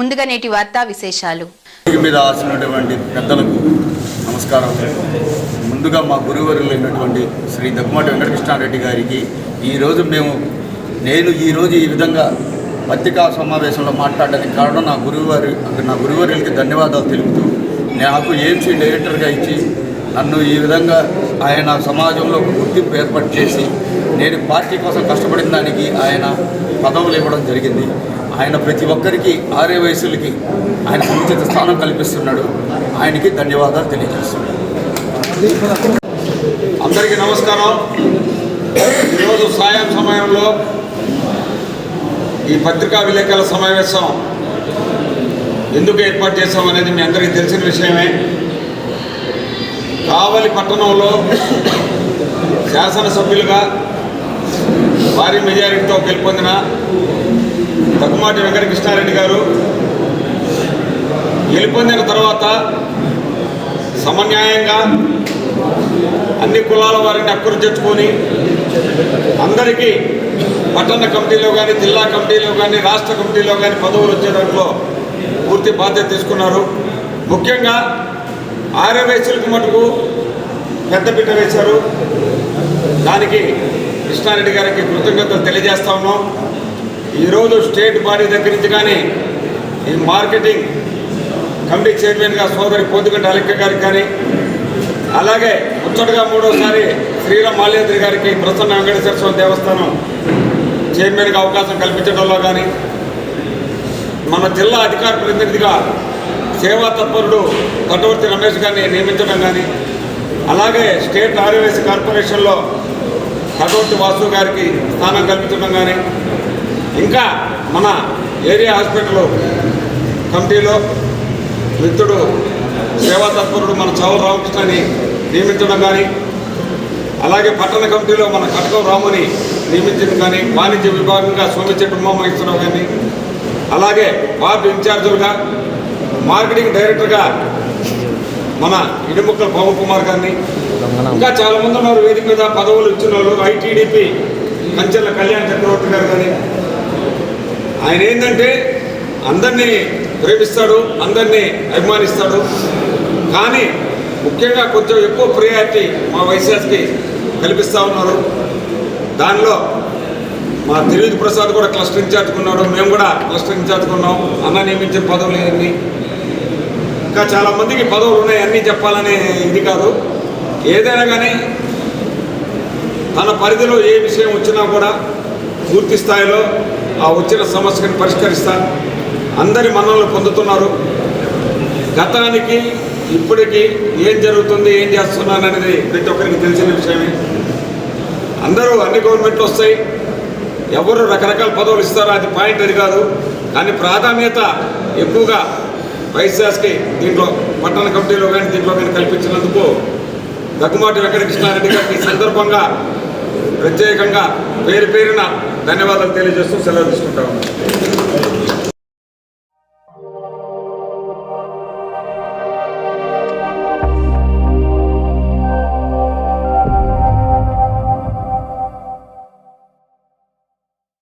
ముందుగా నేటి వార్తా విశేషాలు. మీద ఆసినటువంటి పెద్దలకు నమస్కారం. ముందుగా మా గురువరులైనటువంటి శ్రీ దగ్గుమాటి వెంకటకృష్ణారెడ్డి గారికి ఈరోజు మేము నేను ఈరోజు ఈ విధంగా పత్రికా సమావేశంలో మాట్లాడడానికి కారణం నా గురువారి నా గురువర్యులకి ధన్యవాదాలు తెలుపుతూ నాకు ఏఎంసీ డైరెక్టర్గా ఇచ్చి నన్ను ఈ విధంగా ఆయన సమాజంలో ఒక గుర్తింపు ఏర్పాటు చేసి నేను పార్టీ కోసం కష్టపడిన దానికి ఆయన పదవులు ఇవ్వడం జరిగింది. ఆయన ప్రతి ఒక్కరికి ఆరే వయసులకి ఆయన ఉచిత స్థానం కల్పిస్తున్నాడు. ఆయనకి ధన్యవాదాలు తెలియజేస్తున్నాడు అందరికీ నమస్కారం. ఈరోజు సాయం సమయంలో ఈ పత్రికా విలేకరుల సమావేశం ఎందుకు ఏర్పాటు చేశాం అనేది మీ అందరికీ తెలిసిన విషయమే. కావలి పట్టణంలో శాసనసభ్యులుగా భారీ మెజారిటీతో గెలుపొందిన తగ్గుమాటి వెంకటకృష్ణారెడ్డి గారు గెలుపొందిన తర్వాత సమన్యాయంగా అన్ని కులాల వారిని అక్కురు తెచ్చుకొని అందరికీ పట్టణ కమిటీలో కానీ జిల్లా కమిటీలో కానీ రాష్ట్ర కమిటీలో కానీ పదవులు వచ్చే దాంట్లో పూర్తి బాధ్యత తీసుకున్నారు. ముఖ్యంగా ఆర్యవైశ్యులకు మటుకు పెద్ద బిడ్డ వేశారు. దానికి కృష్ణారెడ్డి గారికి కృతజ్ఞతలు తెలియజేస్తా ఉన్నాం. ఈరోజు స్టేట్ బాడీ దగ్గర నుంచి కానీ ఈ మార్కెటింగ్ కమిటీ చైర్మన్గా సోదరి పోతుగంట అలెక్క గారికి కానీ అలాగే ముచ్చటగా మూడోసారి శ్రీరామ్ మాల్యాద్రి గారికి ప్రసన్న వెంకటేశ్వర స్వామి దేవస్థానం చైర్మన్గా అవకాశం కల్పించడంలో కానీ మన జిల్లా అధికార ప్రతినిధిగా సేవా తత్పరుడు తటవర్తి రమేష్ గారిని నియమించడం కానీ అలాగే స్టేట్ ఆర్యవేసి కార్పొరేషన్లో తటవర్తి వాసు గారికి స్థానం కల్పించడం కానీ ఇంకా మన ఏరియా హాస్పిటల్ కమిటీలో మిత్రుడు సేవా తత్పరుడు మన చౌర రామకృష్ణని నియమించడం కానీ అలాగే పట్టణ కమిటీలో మన కటకం రాముని నియమించడం కానీ వాణిజ్య విభాగంగా సోమిచెట్టు ఉమామహేశ్వరరావు గారిని అలాగే వార్డు ఇన్ఛార్జులుగా మార్కెటింగ్ డైరెక్టర్గా మన ఇడిముక్కల పవన్ కుమార్ గారిని. ఇంకా చాలా మంది ఉన్నారు వేదిక మీద పదవులు ఇచ్చిన వాళ్ళు ఐటీడీపీ కంచెల కళ్యాణ్ చక్రవర్తి గారు కానీ ఆయన ఏంటంటే అందరినీ ప్రేమిస్తాడు అందరినీ అభిమానిస్తాడు. కానీ ముఖ్యంగా కొంచెం ఎక్కువ ప్రియారిటీ మా వైశాస్కి కల్పిస్తూ ఉన్నారు. దానిలో మా తిరువిధి ప్రసాద్ కూడా క్లస్టర్ ఇన్ఛార్జ్ ఉన్నాడు. మేము కూడా క్లస్టర్ ఇన్ఛార్జ్ ఉన్నాం. అన్న నియమించిన పదవులు ఇవన్నీ. ఇంకా చాలా మందికి పదవులు ఉన్నాయి అన్నీ చెప్పాలనే ఇది కాదు. ఏదైనా కానీ తన పరిధిలో ఏ విషయం వచ్చినా కూడా పూర్తి స్థాయిలో ఆ వచ్చిన సమస్యను పరిష్కరిస్తారు అందరి మన్నలు పొందుతున్నారు. గతానికి ఇప్పటికీ ఏం జరుగుతుంది ఏం చేస్తున్నాను అనేది ప్రతి ఒక్కరికి తెలిసిన విషయమే. అందరూ అన్ని గవర్నమెంట్లు వస్తాయి. ఎవరు రకరకాల పదవులు ఇస్తారో అది పాయింట్ అది కాదు. కానీ ప్రాధాన్యత ఎక్కువగా వైశాస్కి దీంట్లో పట్టణ కమిటీలో కానీ దీంట్లో కానీ కల్పించినందుకు దగ్గుమాటి వెంకటకృష్ణారెడ్డి గారికి ఈ సందర్భంగా ప్రత్యేకంగా పేరు పేరున ధన్యవాదాలు తెలియజేస్తూ సెలవు తీసుకుంటా ఉన్నాను